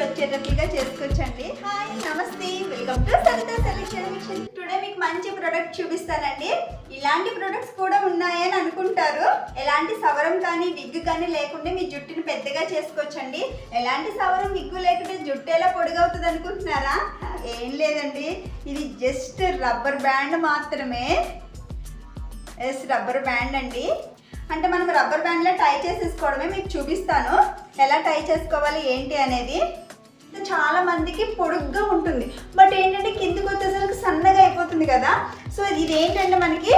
కుచ్చులు వచ్చేటట్లుగా చేసుకోవచ్చండి. హాయ్ నమస్తే. Welcome to Saritha selection today మీకు మంచి ప్రొడక్ట్ చూపిస్తానండి. ఇలాంటి ప్రొడక్ట్స్ కూడా ఉన్నాయని అనుకుంటారు. ఎలాంటి సవరం కానీ విగ్గు కానీ లేకుండా మీ జుట్టుని పెద్దగా చేసుకోవచ్చండి. ఎలాంటి సవరం విగ్గు లేకుంటే జుట్టు ఎలా పొడుగవుతుంది అనుకుంటున్నారా? ఏం లేదండి. ఇది జస్ట్ రబ్బర్ బ్యాండ్ మాత్రమే. ఎస్ రబ్బర్ బ్యాండ్ అండి. అంటే మనం రబ్బర్ బ్యాండ్లో టై చేసేసుకోవడమే మీకు చూపిస్తాను. ఎలా టై చేసుకోవాలి ఏంటి అనేది. చాలా మందికి పొడుగ్గా ఉంటుంది. బట్ ఏంటంటే కిందకి వచ్చేసరికి సన్నగా అయిపోతుంది కదా. సో ఇది ఏంటంటే మనకి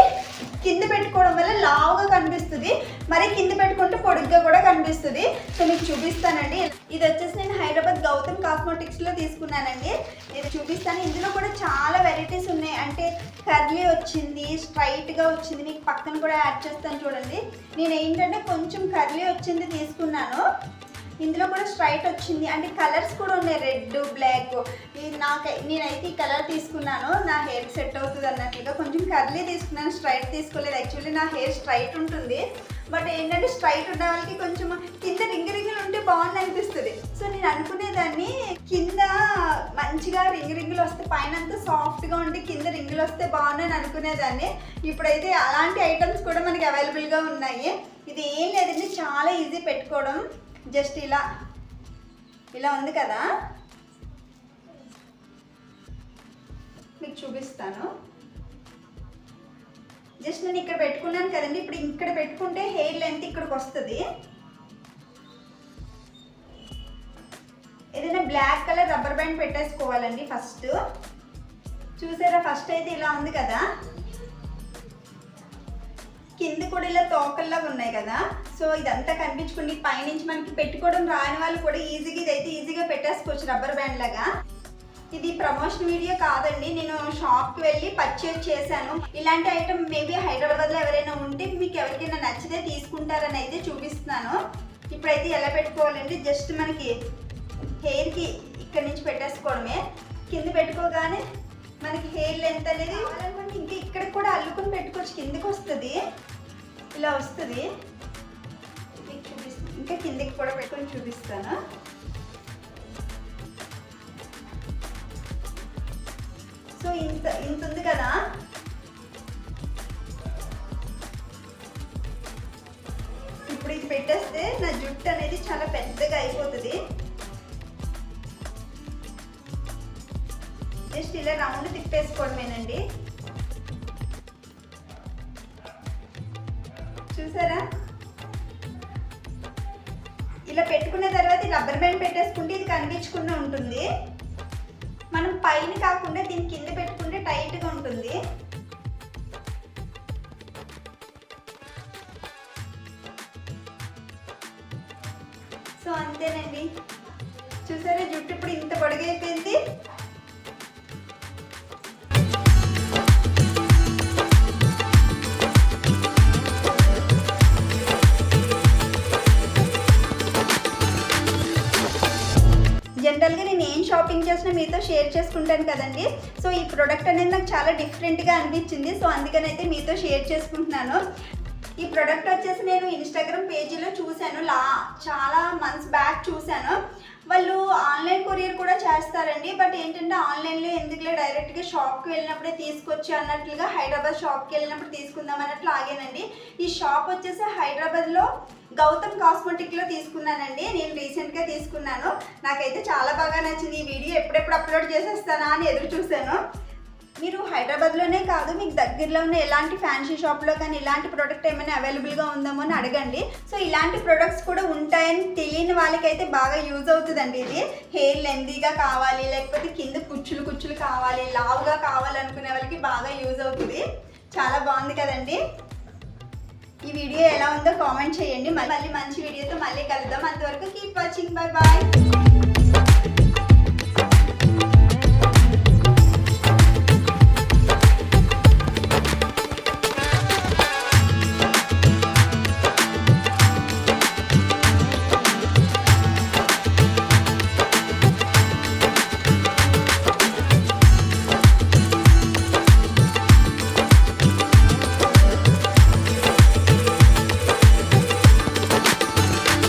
కింద పెట్టుకోవడం వల్ల లావుగా కనిపిస్తుంది. మరి కింద పెట్టుకుంటే పొడుగ్గా కూడా కనిపిస్తుంది. సో మీకు చూపిస్తానండి. ఇది వచ్చేసి నేను హైదరాబాద్ గౌతమ్ కాస్మెటిక్స్లో తీసుకున్నానండి. ఇది చూపిస్తాను. ఇందులో కూడా చాలా వెరైటీస్ ఉన్నాయి. అంటే కర్లీ వచ్చింది స్ట్రైట్గా వచ్చింది. మీకు పక్కన కూడా యాడ్ చేస్తాను చూడండి. నేను ఏంటంటే కొంచెం కర్లీ వచ్చింది తీసుకున్నాను. ఇందులో కూడా స్ట్రైట్ వచ్చింది. అంటే కలర్స్ కూడా ఉన్నాయి. Red black. నాకు నేనైతే ఈ కలర్ తీసుకున్నాను. నా హెయిర్ సెట్ అవుతుంది అన్నట్లుగా కొంచెం కర్లీ తీసుకున్నాను. స్ట్రైట్ తీసుకోలేదు. యాక్చువల్లీ నా హెయిర్ స్ట్రైట్ ఉంటుంది. బట్ ఏంటంటే స్ట్రైట్ ఉన్న వాళ్ళకి కొంచెం కింద రింగ్ రింగులు ఉంటే బాగుంది అనిపిస్తుంది. సో నేను అనుకునేదాన్ని కింద మంచిగా రింగ్ రింగులు వస్తే పైన అంతా సాఫ్ట్గా ఉండి కింద రింగులు వస్తే బాగుందని అనుకునేదాన్ని. ఇప్పుడైతే అలాంటి ఐటమ్స్ కూడా మనకి అవైలబుల్గా ఉన్నాయి. ఇది ఏం లేదండి. చాలా ఈజీ పెట్టుకోవడం. జస్ట్ ఇలా ఇలా ఉంది కదా? మీకు చూపిస్తాను. జస్ట్ నేను ఇక్కడ పెట్టుకున్నాను కదండి. ఇప్పుడు ఇక్కడ పెట్టుకుంటే హెయిర్ లెంత్ ఇక్కడికి వస్తుంది. ఏదైనా బ్లాక్ కలర్ రబ్బర్ బ్యాండ్ పెట్టేసుకోవాలండి ఫస్ట్. చూసారా? ఫస్ట్ అయితే ఇలా ఉంది కదా? కింద కూడా ఇలా తోకల్లా ఉన్నాయి కదా. సో ఇదంతా కనిపించుకుని పైనుంచి మనకి పెట్టుకోవడం రాని వాళ్ళు కూడా ఈజీగా ఇదైతే ఈజీగా పెట్టేసుకోవచ్చు రబ్బర్ బ్యాండ్ లాగా. ఇది ప్రమోషన్ వీడియో కాదండి. నేను షాప్కి వెళ్ళి పర్చేజ్ చేశాను. ఇలాంటి ఐటమ్ మేబీ హైదరాబాద్లో ఎవరైనా ఉంటే మీకు ఎవరికైనా నచ్చితే తీసుకుంటారని అయితే చూపిస్తున్నాను. ఇప్పుడైతే ఎలా పెట్టుకోవాలంటే జస్ట్ మనకి హెయిర్కి ఇక్కడ నుంచి పెట్టేసుకోవడమే. కింద పెట్టుకోగానే మనకి హెయిర్ లెంత్ అనేది ఇంకా ఇక్కడ కూడా అల్లుకొని పెట్టుకోవచ్చు. కిందకి వస్తుంది. ఇలా వస్తుంది. ఇంకా కిందకి కూడా పెట్టుకొని చూపిస్తాను? సో ఇంత ఇంత ఉంది కదా? ఇప్పుడు ఇది పెట్టేస్తే నా జుట్టు అనేది చాలా పెద్దగా అయిపోతుంది. జస్ట్ ఇలా రౌండ్ తిప్పేసుకోవడమేనండి. చూసారా? ఇలా పెట్టుకున్న తర్వాత రబ్బర్ బ్యాండ్ పెట్టేసుకుంటే ఇది కనిపించకుండా ఉంటుంది. మనం పైన కాకుండా దీని కింద పెట్టుకుంటే టైట్గా ఉంటుంది. సో అంతేనండి. చూసారా జుట్టు ఇప్పుడు ఇంత పొడిగైపోయింది. షాపింగ్ చేసినా మీతో షేర్ చేసుకుంటాను కదండి. సో ఈ ప్రోడక్ట్ అనేది నాకు చాలా డిఫరెంట్గా అనిపించింది. సో అందుకనైతే మీతో షేర్ చేసుకుంటున్నాను. ఈ ప్రోడక్ట్ వచ్చేసి నేను ఇన్స్టాగ్రామ్ పేజీలో చూశాను. లా చాలా మంత్స్ బ్యాక్ చూశాను. వాళ్ళు ఆన్లైన్ కొరియర్ కూడా చేస్తారండి. బట్ ఏంటంటే ఆన్లైన్లో ఎందుకులే డైరెక్ట్గా షాప్కి వెళ్ళినప్పుడే తీసుకొచ్చి అన్నట్లుగా హైదరాబాద్ షాప్కి వెళ్ళినప్పుడు తీసుకుందాం అన్నట్లు ఆగానండి. ఈ షాప్ వచ్చేసి హైదరాబాద్లో గౌతమ్ కాస్మెటిక్లో తీసుకున్నానండి. నేను రీసెంట్గా తీసుకున్నాను. నాకైతే చాలా బాగా నచ్చింది ఈ వీడియో. ఎప్పుడెప్పుడు అప్లోడ్ చేసేస్తానా అని ఎదురు చూశాను. మీరు హైదరాబాద్లోనే కాదు మీకు దగ్గరలో ఉన్న ఎలాంటి ఫ్యాన్సీ షాప్లో కానీ ఇలాంటి ప్రోడక్ట్ ఏమైనా అవైలబుల్గా ఉందామో అని అడగండి. సో ఇలాంటి ప్రొడక్ట్స్ కూడా ఉంటాయని తెలియని వాళ్ళకైతే బాగా యూజ్ అవుతుందండి ఇది. హెయిర్ లెందీగా కావాలి లేకపోతే కింద కుచ్చులు కుచ్చులు కావాలి లావుగా కావాలనుకునే వాళ్ళకి బాగా యూజ్ అవుతుంది. చాలా బాగుంది కదండి. ఈ వీడియో ఎలా ఉందో కామెంట్ చేయండి. మళ్ళీ మంచి వీడియోతో మళ్ళీ కలుద్దాం. అంతవరకు కీప్ వాచింగ్ బై బాయ్